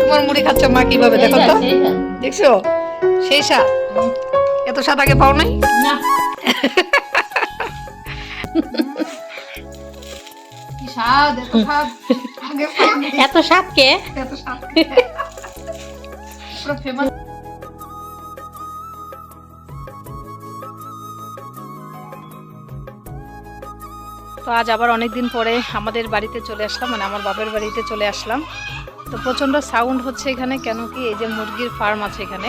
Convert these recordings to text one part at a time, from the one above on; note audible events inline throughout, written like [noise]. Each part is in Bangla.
তোমার মুড়ি খাচ্ছ মা কীভাবে দেখো তো দেখছ? সেই স্বাদ এত স্বাদ আগে পাও নাই? এত স্বাদ কে? এত স্বাদ ফেমাস তো আজ আবার অনেক দিন পরে আমাদের বাড়িতে চলে আসলাম মানে আমার বাপের বাড়িতে চলে আসলাম। তো প্রচণ্ড সাউন্ড হচ্ছে এখানে, কেন কি এই যে মুরগির ফার্ম আছে এখানে।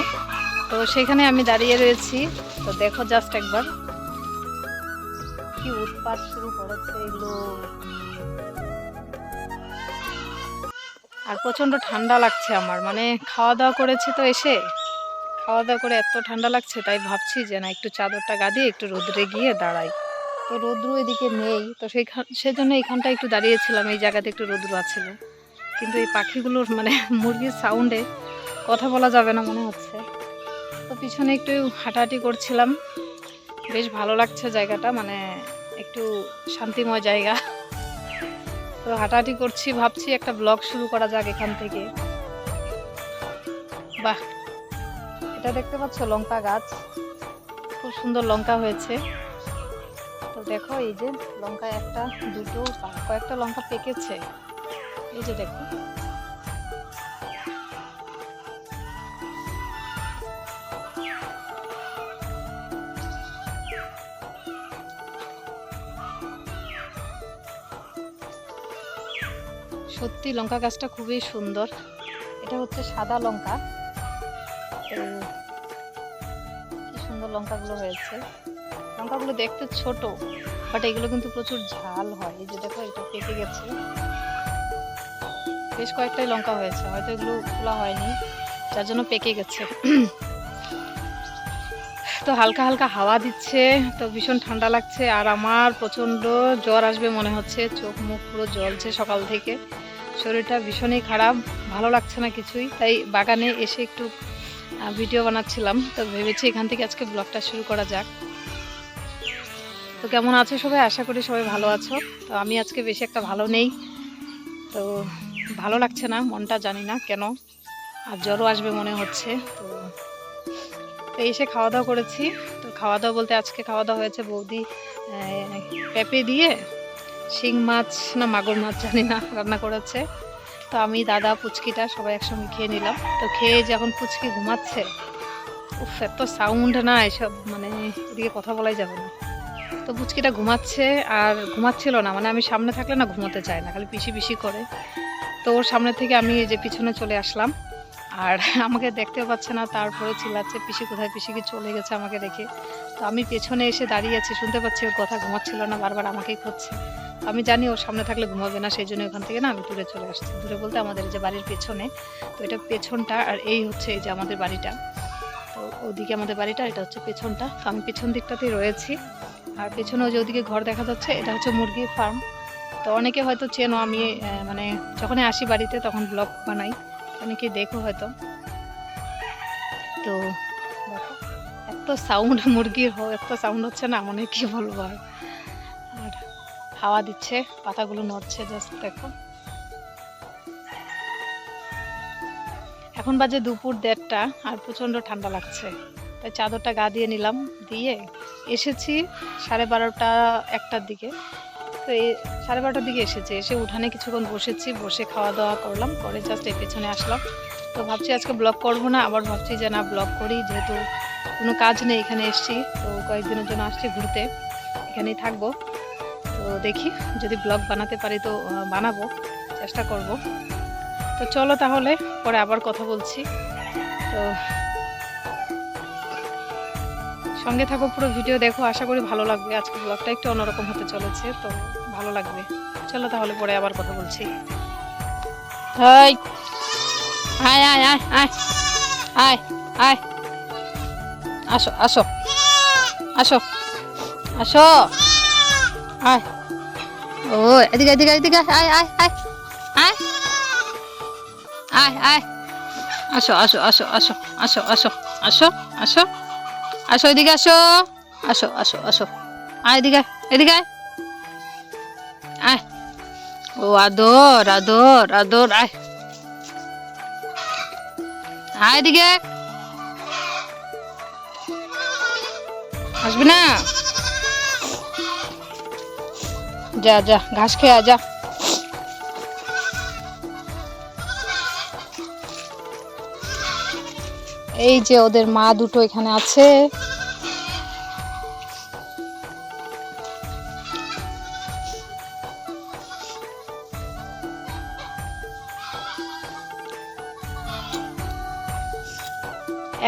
তো সেখানে আমি দাঁড়িয়ে রয়েছি। তো দেখো জাস্ট একবার। কি উৎপাত শুরু করেছে এগুলো আর প্রচণ্ড ঠান্ডা লাগছে আমার। মানে খাওয়া দাওয়া করেছি তো এসে। খাওয়া দাওয়া করে এত ঠান্ডা লাগছে, তাই ভাবছি যে না, একটু চাদরটা গা দিয়ে একটু রোদ্রে গিয়ে দাঁড়াই। তো রৌদ্র এদিকে নেই। তো সেইখান সেজন্য এখানটা একটু দাঁড়িয়েছিলাম, এই জায়গাতে একটু রৌদ্র আছিল। কিন্তু এই পাখিগুলোর মানে মুরগির সাউন্ডে কথা বলা যাবে না মনে হচ্ছে। তো পিছনে একটু হাঁটাহাঁটি করছিলাম। বেশ ভালো লাগছে জায়গাটা মানে একটু শান্তিময় জায়গা। তো হাঁটাহাঁটি করছি, ভাবছি একটা ব্লগ শুরু করা যাক এখান থেকে। বাহ! এটা দেখতে পাচ্ছ লঙ্কা গাছ। খুব সুন্দর লঙ্কা হয়েছে। তো দেখো এই যে লঙ্কা একটা দুটো কয়েকটা লঙ্কা পেকেছে। এই যে দেখো। সত্যি, লঙ্কা গাছটা খুবই সুন্দর। এটা হচ্ছে সাদা লঙ্কা। কি সুন্দর লঙ্কাগুলো হয়েছে। লঙ্কাগুলো দেখতে ছোট বাট এগুলো কিন্তু প্রচুর ঝাল হয়। এই যে দেখো, এটা পেকে গেছে। বেশ কয়েকটাই লঙ্কা হয়েছে, হয়তো এগুলো খোলা হয়নি, যার জন্য পেকে গেছে। তো হালকা হালকা হাওয়া দিচ্ছে, তো ভীষণ ঠান্ডা লাগছে, আর আমার প্রচণ্ড জ্বর আসবে মনে হচ্ছে, চোখ মুখ পুরো জ্বলছে সকাল থেকে। শরীরটা ভীষণই খারাপ, ভালো লাগছে না কিছুই, তাই বাগানে এসে একটু ভিডিও বানাচ্ছিলাম, তো ভেবেছি এখান থেকে আজকে ব্লগটা শুরু করা যাক। তো কেমন আছো সবাই? আশা করি সবাই ভালো আছো। তো আমি আজকে বেশি একটা ভালো নেই, তো ভালো লাগছে না, মনটা জানি না কেন। আর জ্বরও আসবে মনে হচ্ছে, তো তো এসে খাওয়া দাওয়া করেছি। তো খাওয়া দাওয়া বলতে আজকে খাওয়া দাওয়া হয়েছে বৌদি পেঁপে দিয়ে, শিং মাছ না মাগুর মাছ জানি না, রান্না করেছে। তো আমি, দাদা, পুচকিটা সবাই একসঙ্গে খেয়ে নিলাম। তো খেয়ে যখন পুচকি ঘুমাচ্ছে, উফ, এত সাউন্ড না, এসব মানে এদিকে কথা বলাই যাবে না। তো পুচকিটা ঘুমাচ্ছে, আর ঘুমাচ্ছিল না মানে আমি সামনে থাকলে না ঘুমোতে চায় না, খালি পিসি পিসি করে। তো ওর সামনে থেকে আমি এই যে পিছনে চলে আসলাম। আর [laughs] আমাকে দেখতেও পাচ্ছে না, তারপরে চিল্লাচ্ছে, পিসি কোথায়? পিসি কি চলে গেছে আমাকে রেখে তো আমি পেছনে এসে দাঁড়িয়ে আছি, শুনতে পাচ্ছি ওর কথা ঘুমাচ্ছিল না, বারবার আমাকেই খুঁজছে। আমি জানি ওর সামনে থাকলে ঘুমাবে না, সেই জন্য ওখান থেকে না আমি দূরে চলে আসছি। দূরে বলতে আমাদের যে বাড়ির পেছনে, তো এটা পেছনটা আর এই হচ্ছে এই যে আমাদের বাড়িটা। তো ওদিকে আমাদের বাড়িটা, এটা হচ্ছে পেছনটা। তো আমি পেছন দিকটাতেই রয়েছি। আর পেছনে ওই যে ওদিকে ঘর দেখা যাচ্ছে, এটা হচ্ছে মুরগির ফার্ম তো অনেকে হয়তো চেনো আমি মানে যখনই আসি বাড়িতে তখন ব্লগ বানাই। অনেকে দেখো হয়তো। তো এত সাউন্ড [laughs] মুরগির এত সাউন্ড হচ্ছে না, মনে কি বলব আর। আর হাওয়া দিচ্ছে, পাতাগুলো নড়ছে জাস্ট দেখো। এখন বাজে দুপুর দেড়টা আর প্রচণ্ড ঠান্ডা লাগছে। তাই চাদরটা গা দিয়ে নিলাম, দিয়ে এসেছি সাড়ে বারোটা একটার দিকে। তো এই সাড়ে বারোটার দিকে এসেছে। এসে উঠানে কিছুক্ষণ বসেছি, বসে খাওয়া দাওয়া করলাম, করে জাস্ট এর পেছনে আসলাম। তো ভাবছি আজকে ব্লগ করব না, আবার ভাবছি যে না ব্লগ করি, যেহেতু কোনো কাজ নেই এখানে এসেছি, তো কয়েকদিনের জন্য আসছি ঘুরতে, এখানেই থাকব। তো দেখি, যদি ব্লগ বানাতে পারি তো বানাবো, চেষ্টা করব। তো চলো তাহলে, পরে আবার কথা বলছি। তো সঙ্গে থাকো, পুরো ভিডিও দেখো। আশা করি ভালো লাগবে। আজকে ব্লগটা একটু অন্যরকম হতে চলেছে, তো ভালো লাগবে। চলো তাহলে পরে আবার কথা বলছি। আয় আয় আয় আয় আয় আয়। আসো আসো আসো আসো, আয়। ও, এদিকে এদিকে এদিকে, আয় আয় আয় আয়। আয় আয়। আসো আসো আসো আসো আসো আসো আসো আসো। আসো, এদিকে আসো। আসো আসো আসো। আয় এদিকে এদিকে আয়। ও, আদর আদর আদর, আয়। আয় এদিকে। আসবি না? যা যা, ঘাস খেয়ে যা। এই যে ওদের মা দুটো এখানে আছে।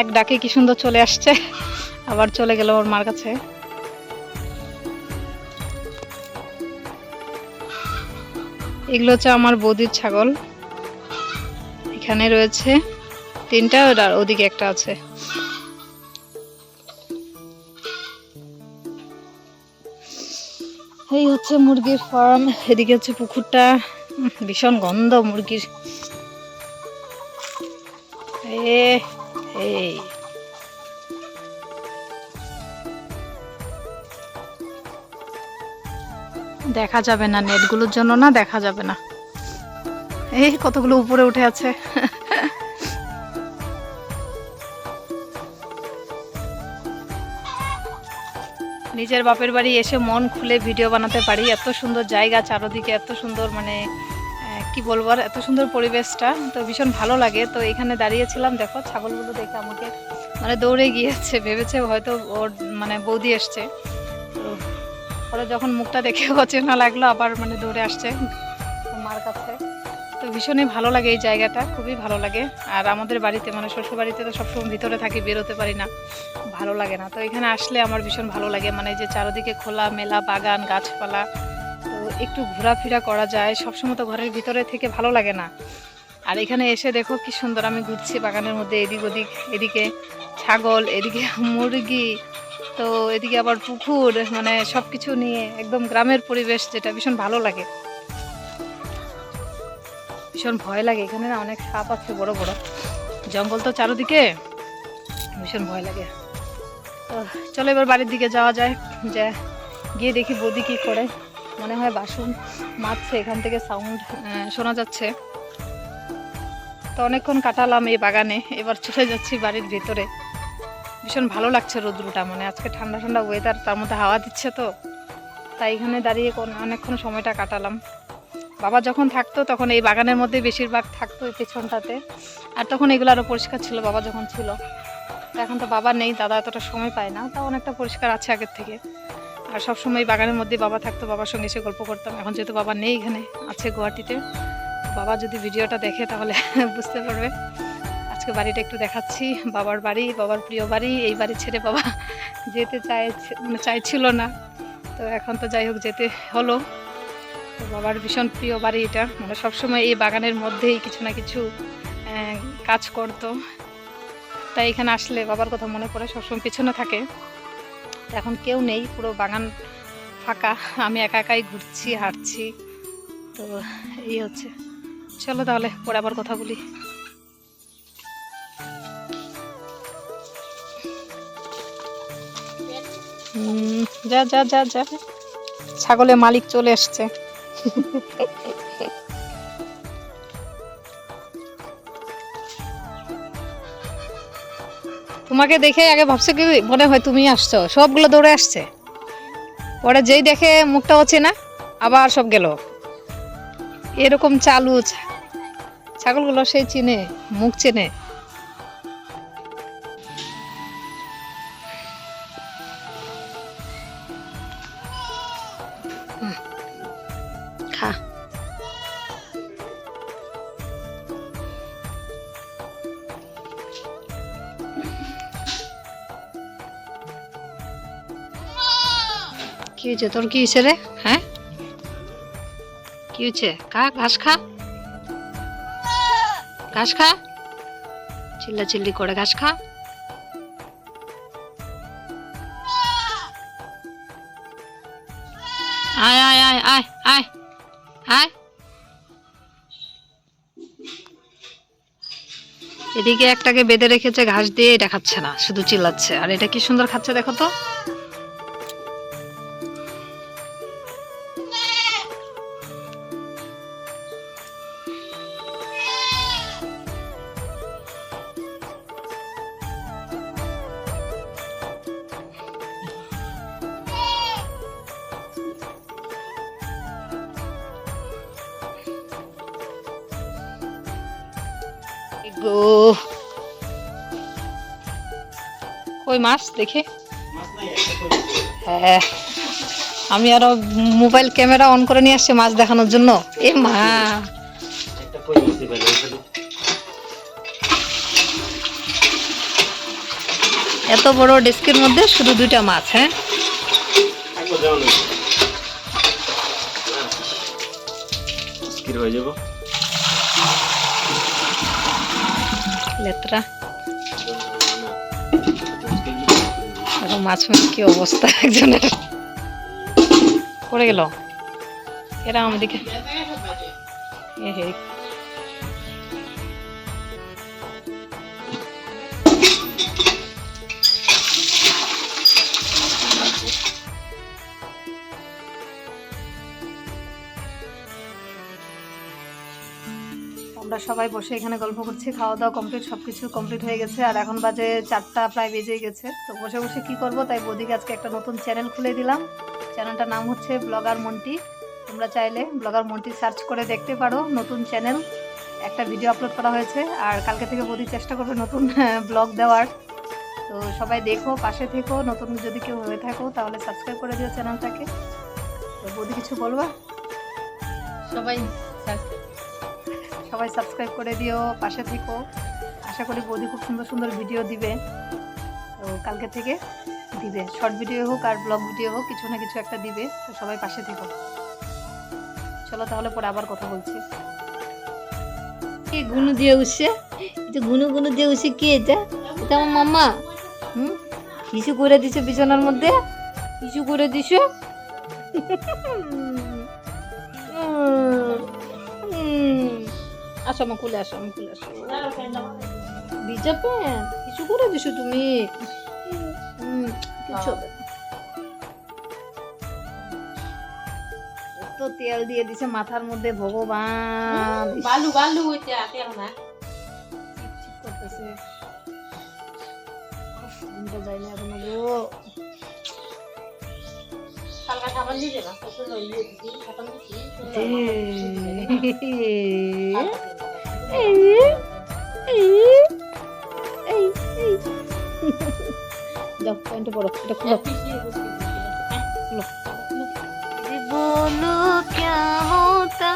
এক ডাকে কি সুন্দর চলে আসছে, আবার চলে গেল ওর মার কাছে। এগুলো হচ্ছে আমার বৌদির ছাগল। এখানে রয়েছে। তিনটা আর ওদিকে একটা আছে। এই হচ্ছে মুরগির ফার্ম এদিকে হচ্ছে পুকুরটা। ভীষণ গন্ধ মুরগির। এই। দেখা যাবে না নেটগুলোর জন্য না, দেখা যাবে না। এই কতগুলো উপরে উঠে আছে। নিজের বাপের বাড়ি এসে মন খুলে ভিডিও বানাতে পারি। এত সুন্দর জায়গা চারোদিকে, এত সুন্দর মানে কি বলব আর, এত সুন্দর পরিবেশটা। তো ভীষণ ভালো লাগে। তো এখানে দাঁড়িয়েছিলাম, দেখো, ছাগলগুলো দেখে আমাকে মানে দৌড়ে গিয়েছে। ভেবেছে হয়তো ওর মানে বৌদি এসছে। পরে যখন মুখটা দেখে অচেনা লাগল, আবার মানে দৌড়ে আসছে মার কাছে। ভীষণই ভালো লাগে এই জায়গাটা, খুবই ভালো লাগে। আর আমাদের বাড়িতে মানে শ্বশুর বাড়িতে তো সবসময় ভিতরে থাকি, বেরোতে পারি না। ভালো লাগে না। তো এখানে আসলে আমার ভীষণ ভালো লাগে। মানে যে চারদিকে খোলা, মেলা, বাগান, গাছপালা, তো একটু ঘোরাফেরা করা যায়। সবসময় তো ঘরের ভিতরে থেকে ভালো লাগে না। আর এখানে এসে দেখো কি সুন্দর, আমি ঘুরছি বাগানের মধ্যে এদিক ওদিক, এদিকে ছাগল, এদিকে [laughs] মুরগি, তো এদিকে আবার পুকুর মানে সব কিছু নিয়ে একদম গ্রামের পরিবেশ যেটা ভীষণ ভালো লাগে। ভীষণ ভয় লাগে। এখানে না অনেক সাপ আছে, বড় বড়। জঙ্গল তো চারোদিকে। ভীষণ ভয় লাগে। তো চলো এবার বাড়ির দিকে যাওয়া যায়। যে, গিয়ে দেখি বৌদি কি করে। মনে হয় বাসন মারছে এখান থেকে সাউন্ড শোনা যাচ্ছে। তো অনেকক্ষণ কাটালাম এই বাগানে। এবার চলে যাচ্ছি বাড়ির ভেতরে। ভীষণ ভালো লাগছে রোদ্রুটা মানে। আজকে ঠান্ডা ঠান্ডা ওয়েদার তার মধ্যে হাওয়া দিচ্ছে তো। তাই এখানে দাঁড়িয়ে অনেকক্ষণ সময়টা কাটালাম। বাবা যখন থাকতো তখন এই বাগানের মধ্যে বেশিরভাগ থাকতো এই পেছনটাতে। আর তখন এগুলো আরও পরিষ্কার ছিল বাবা যখন ছিল। এখন তো বাবা নেই, দাদা এতটা সময় পায় না। তাও অনেকটা পরিষ্কার আছে আগের থেকে। আর সব সময় বাগানের মধ্যে বাবা থাকতো, বাবার সঙ্গে এসে গল্প করতাম। এখন যেহেতু বাবা নেই এখানে, আছে গুয়াহাটিতে। বাবা যদি ভিডিওটা দেখে তাহলে [laughs] বুঝতে পারবে। আজকে বাড়িটা একটু দেখাচ্ছি। বাবার বাড়ি, বাবার প্রিয় বাড়ি। এই বাড়ি ছেড়ে বাবা যেতে চাই মানে চাইছিল না। তো এখন তো যাই হোক, যেতে হলো। তো বাবার ভীষণ প্রিয় বাড়ি এটা। মানে সবসময় এই বাগানের মধ্যেই কিছু না কিছু কাজ করতো। তাই এখানে আসলে বাবার কথা মনে পড়ে, সবসময় পিছনে থাকে। এখন কেউ নেই, পুরো বাগান ফাঁকা। আমি একা একাই ঘুরছি, হাঁটছি। তো এই হচ্ছে। চলো তাহলে, পরে আবার কথা বলি। যা যা যা যা। ছাগলের মালিক চলে এসছে। তোমাকে দেখে আগে ভাবছে কি মনে হয় তুমি আসছো? সবগুলো দৌড়ে আসছে। পরে যেই দেখে মুখটা হচ্ছে না আবার সব গেল। এরকম চালু ছাগলগুলো সেই চিনে, মুখ চেনে। হয়েছে তোর কি হয়েছে রে? হ্যাঁ? কি হয়েছে? খা ঘাস খা। ঘাস খা। চিল্লা চিল্লি করে ঘাস খা। আয় আয় আয় আয় আয় আয়। এদিকে একটাকে বেঁধে রেখেছে ঘাস দিয়ে এটা খাচ্ছে না শুধু চিল্লাচ্ছে। আর এটা কি সুন্দর খাচ্ছে দেখো তো? কই মাছ দেখে? হ্যাঁ। আমি আরও মোবাইল ক্যামেরা অন করে নিয়ে আসছি মাছ দেখানোর জন্য। এ মা। এত বড় ডেস্কের মধ্যে শুধু দুইটা মাছ হ্যাঁ? হয়ে যাব। লেত্রা। মাছ কি অবস্থা একজনের? পড়ে গেল। এরা আমাদেরকে হে। সবাই বসে এখানে গল্প করছি, খাওয়া দাওয়া কমপ্লিট সব কিছু কমপ্লিট হয়ে গেছে। আর এখন বাজে চারটা, প্রায় বেজে গেছে। তো বসে বসে কি করব? তাই বৌদিকে আজকে একটা নতুন চ্যানেল খুলে দিলাম। চ্যানেলটার নাম হচ্ছে ব্লগার মন্টি তোমরা চাইলে ব্লগার মন্টি সার্চ করে দেখতে পারো নতুন চ্যানেল একটা ভিডিও আপলোড করা হয়েছে। আর কালকে থেকে বৌদি চেষ্টা করবে নতুন [laughs] ব্লগ দেওয়ার। তো সবাই দেখো, পাশে থেকো। নতুন যদি কেউ হয়ে থাকো, তাহলে সাবস্ক্রাইব করে দিও চ্যানেলটাকে তো বৌদি কিছু বলবা? সবাই সবাই সাবস্ক্রাইব করে দিও, পাশে থেকো। আশা করি বৌদি খুব সুন্দর সুন্দর ভিডিও দিবে। তো কালকে থেকে দিবে। শর্ট ভিডিও হোক আর ব্লগ ভিডিও হোক, কিছু না কিছু একটা দিবে। তো সবাই পাশে থেকো। চলো তাহলে পরে আবার কথা বলছি। কে গুনু দিয়ে উঠছে এটা গুনু গুনু দিয়ে উঠছে কে এটা? এটা আমার মামা হুম? কিছু করে দিছে বিছানার মধ্যে। কিছু করে দিছে। [laughs] আসো আমার খুলে আসো আমি খুলে আসো। ভিজা প্যান্ট কিছু করে দিছো তুমি? হুম, কিছু হবে তো তেল দিয়ে দিছে মাথার মধ্যে ভগবান। বালু বালু ওইটা তেল না। করতেছে। ঘুমটা যায় না এখনও প্যান্টে পড়ো এটা বলো। ক্যা হোতা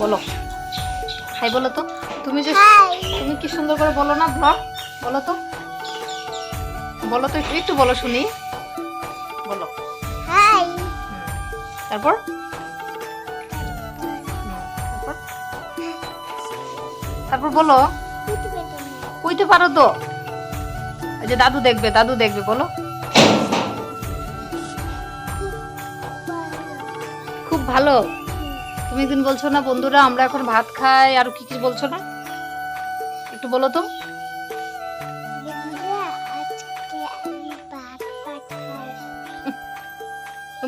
বলো হাই বলো তো। তুমি যে তুমি কি সুন্দর করে বলো না ব্লগ বলো তো। বলো তো একটু বলো শুনি। বলো। তারপর? তারপর? তারপর বলো। কইতে পারো তো। এই যে দাদু দেখবে দাদু দেখবে বলো। খুব ভালো। তুমি একদিন বলছো না বন্ধুরা আমরা এখন ভাত খাই আর কি কি বলছো না? একটু বলো তো।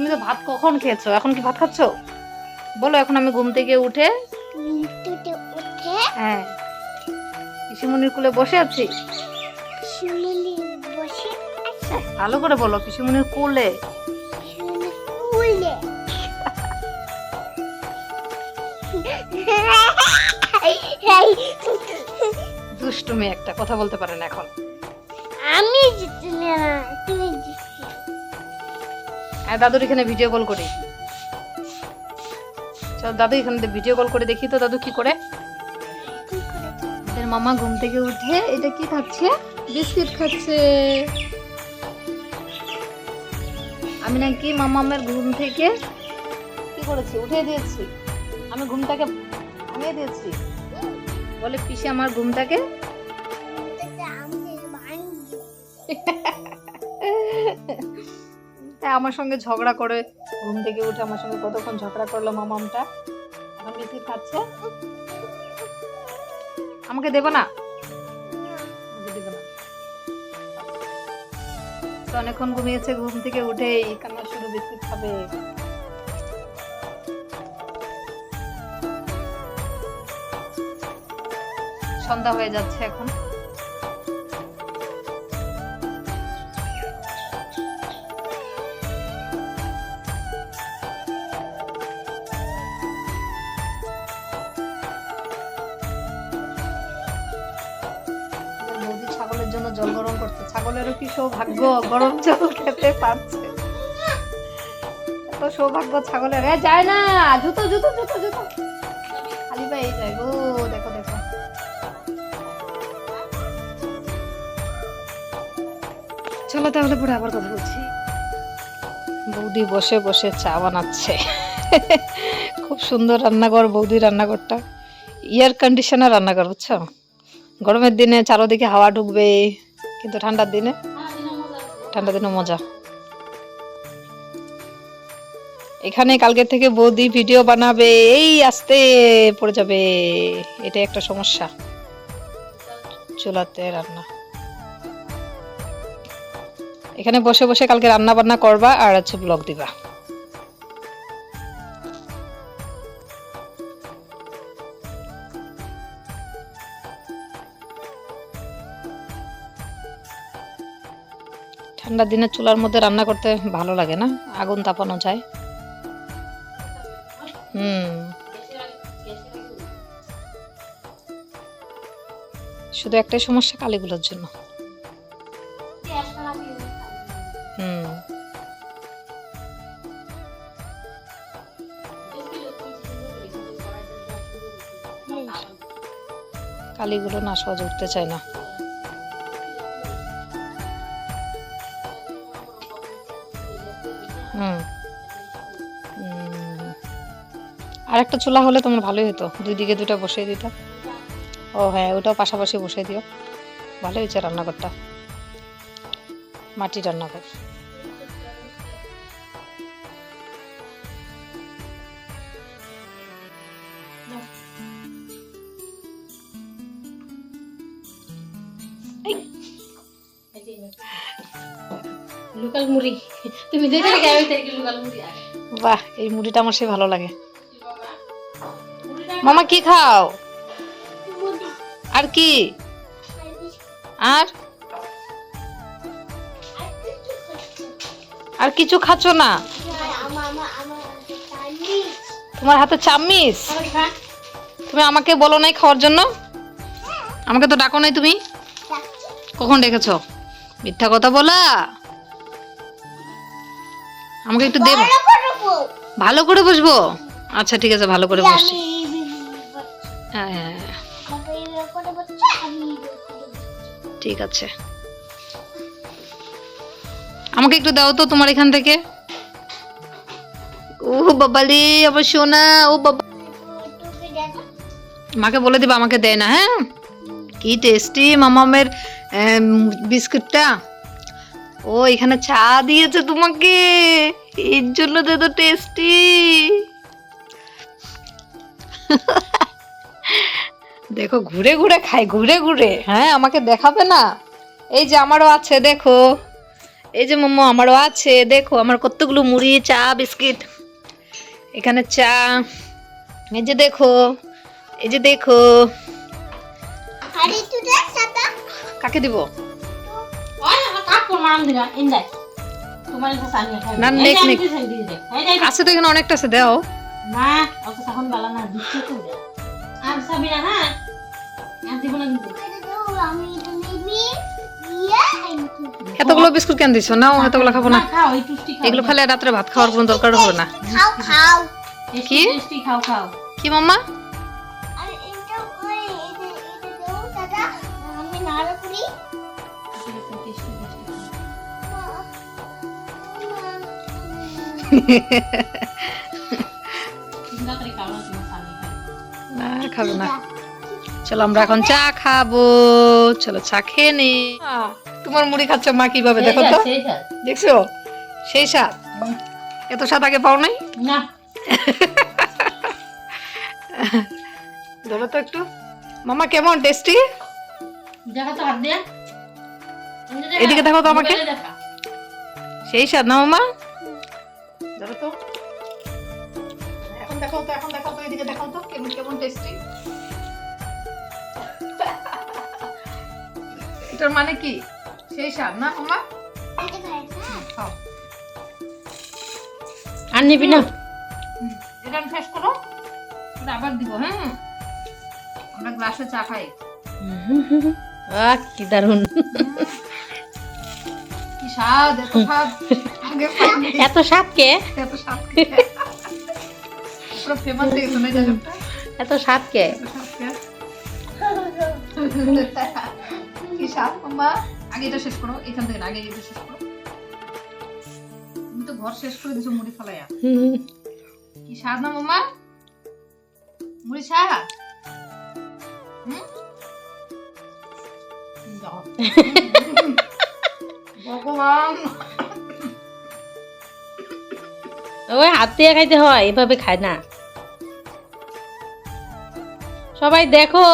তুমি তো ভাত কখন খেয়েছো? এখন কি ভাত খাচ্ছো? বলো এখন আমি ঘুম থেকে উঠে হ্যাঁ পিসিমনির কুলে বসে আছি। ভালো করে বলো পিসিমনির কোলে? দুষ্টুমি একটা কথা বলতে পারেন এখন। আমি তুমি হ্যাঁ দাদুর এখানে ভিডিও কল করি। চল দাদু এখানে ভিডিও কল করে দেখি তো দাদু কি করে। মামা ঘুম থেকে উঠে এটা কি খাচ্ছে? বিস্কিট খাচ্ছে। আমি নাকি মামা আমার ঘুম থেকে কি করেছি? উঠে দিয়েছি। আমি ঘুমটাকে ভাঙিয়ে দিয়েছি। বলে পিসে আমার ঘুমটাকে [laughs] হ্যাঁ আমার সঙ্গে ঝগড়া করে ঘুম থেকে উঠে আমার সঙ্গে কতক্ষণ ঝগড়া করল মামামটা? এখন বিস্কিট খাচ্ছে আমাকে দেবো না? অনেকক্ষণ ঘুমিয়েছে, ঘুম থেকে উঠেই কান্না শুরু বিস্কিট খাবে। সন্ধ্যা হয়ে যাচ্ছে এখন। জল গরম করছে। ছাগলেরও কি সৌভাগ্য? গরম জল খেতে পারছে। এত সৌভাগ্য ছাগলের। এ, যায় না! জুতো জুতো জুতো জুতো। খালি পায়ে যায় গো, দেখো দেখো। চলো তাহলে পরে আবার কথা বলছি। বৌদি বসে বসে চা বানাচ্ছে। খুব সুন্দর রান্নাঘর বৌদি রান্নাঘরটা। এয়ার কন্ডিশনার রান্নাঘর, বুঝছ? গরমের দিনে চারোদিকে হাওয়া ঢুকবে, কিন্তু ঠান্ডার দিনে? ঠান্ডার দিনে মজা। এখানে কালকে থেকে বৌদি ভিডিও বানাবে, এই আস্তে পড়ে যাবে। এটা একটা সমস্যা। চুলাতে রান্না। এখানে বসে বসে কালকে রান্না বান্না করবা আর হচ্ছে ব্লগ দিবা। ঠান্ডার দিনে চুলার মধ্যে রান্না করতে ভালো লাগে না? আগুন তাপানো যায়। হুম। শুধু একটাই সমস্যা কালীগুলোর জন্য। হুম। কালিগুলো না সহজে উঠতে চায় না। হুম। আর একটা চুলা হলে তোমার ভালোই হতো। দুই দিকে দুটো বসিয়ে দিতাম ও হ্যাঁ ওটাও পাশাপাশি বসিয়ে দিও। ভালো হয়েছে রান্নাঘরটা। মাটি রান্নাঘর লোকাল মুড়ি। তুমি আমি দেখি লোকাল মুড়ি আর। বাহ এই মুড়িটা আমার সে ভালো লাগে। মামা কি খাও? আর কি? আর? আর কিছু খাচ্ছ না। তোমার হাতে চামিচ? তুমি আমাকে বলো নাই খাওয়ার জন্য? আমাকে তো ডাকো নাই তুমি? কখন ডেকেছো? মিথ্যা কথা বলা? আমাকে একটু দেব ভালো করে বসবো। আচ্ছা ঠিক আছে ভালো করে বসছি। হ্যাঁ হ্যাঁ, হ্যাঁ, ঠিক আছে। আমাকে একটু দাও তো তোমার এখান থেকে। ও বাবালি আমার সোনা ও বাবা। মাকে বলে দিবা আমাকে দেয় না হ্যাঁ? কি টেস্টি মামামের বিস্কুটটা। ও এখানে চা দিয়েছে তোমাকে। এর জন্য তো এত টেস্টি দেখো ঘুরে ঘুরে খাই ঘুরে ঘুরে। হ্যাঁ আমাকে দেখাবে না? এই যে আমারও আছে দেখো। এই যে মোমো আমারও আছে দেখো। আমার কতগুলো মুড়ি চা বিস্কিট। এখানে চা। এই যে দেখো এই যে দেখো। কাকে দিব? আছে তো এখানে অনেকটা আছে দাও না অত তখন বালা না দিচ্ছে তো আর সাবি না হ্যাঁ আর দিব না কিন্তু এতগুলো বিস্কুট কেন দিছো না এতগুলো খাব না এগুলো খেলে রাত্রে ভাত খাওয়ার কোনো দরকার হবে না খাও খাও টেস্টি কি? খাও খাও কি মাম্মা আর এটা ওই এটা এটা দাও দাদা আমি নাড়া করি টেস্টি টেস্টি না তোমার না খাবে না। চলো আমরা এখন চা খাব। চলো চা খেয়ে নি। তোমার মুড়ি খাচ্ছ মা কীভাবে? দেখো তো। দেখছ? সেই স্বাদ। এত স্বাদ আগে পাও নাই? না। ধরো তো একটু। মামা কেমন? টেস্টি দেখা তো হাত দিয়ে। এদিকে দেখো তো আমাকে। সেই স্বাদ না মামা ধরো তো। এখন দেখো তো এখন দেখো তো এদিকে দেখো তো কেমন কেমন টেস্টি এটার মানে কি? সেই স্বাদ না মামা আর নিবি না? এটা আমি শেষ করো। আবার দিব হ্যাঁ আমরা গ্লাসে চা খাই। আহ কি দারুণ। স্বাদ এত স্বাদ আগে। এত স্বাদ কে? এত স্বাদ খেয়ে। পুরো ফেমাস হয়ে গেছে না এই এত স্বাদ কে। কি? স্বাদ আগে এটা শেষ করো এখান থেকে আগে এটা শেষ করো। তুমি তো ঘর শেষ করে দিছো মুড়ি ফলাইয়া। কি স্বাদ না মামা? মুড়ি স্বাদ? হুম? [laughs] ওই হাত দিয়ে খাইতে হয় এভাবে খায় না। সবাই দেখো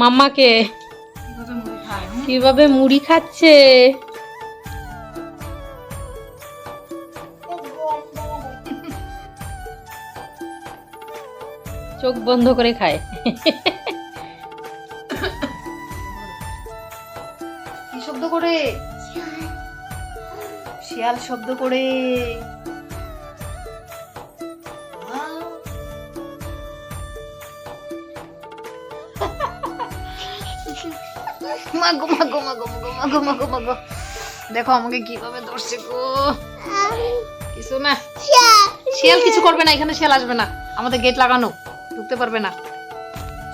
মাম্মাকে কীভাবে মুড়ি কীভাবে মুড়ি খাচ্ছে। চোখ বন্ধ করে খায়। কি শব্দ করে? শিয়াল শব্দ করে। মাগো মাগো মাগো মাগো মাগো মাগো মাগো। দেখো আমাকে কীভাবে ধরছে গো। কিছু না। শিয়াল কিছু করবে না এখানে শিয়াল আসবে না। আমাদের গেট লাগানো ঢুকতে পারবে না।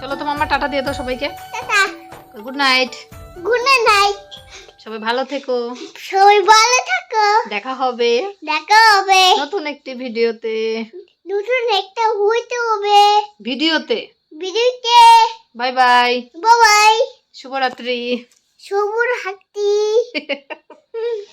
চলো তো মাম্মা টাটা দিয়ে দাও সবাইকে। গুড নাইট গুড নাইট সবাই ভালো থেকো। সবাই ভালো থাকো দেখা হবে। দেখা হবে। নতুন একটি ভিডিওতে। নতুন একটা হইতে হবে। ভিডিওতে। ভিডিওতে। Bye bye. Bye bye. শুভরাত্রি। শুভরাত্রি। [laughs]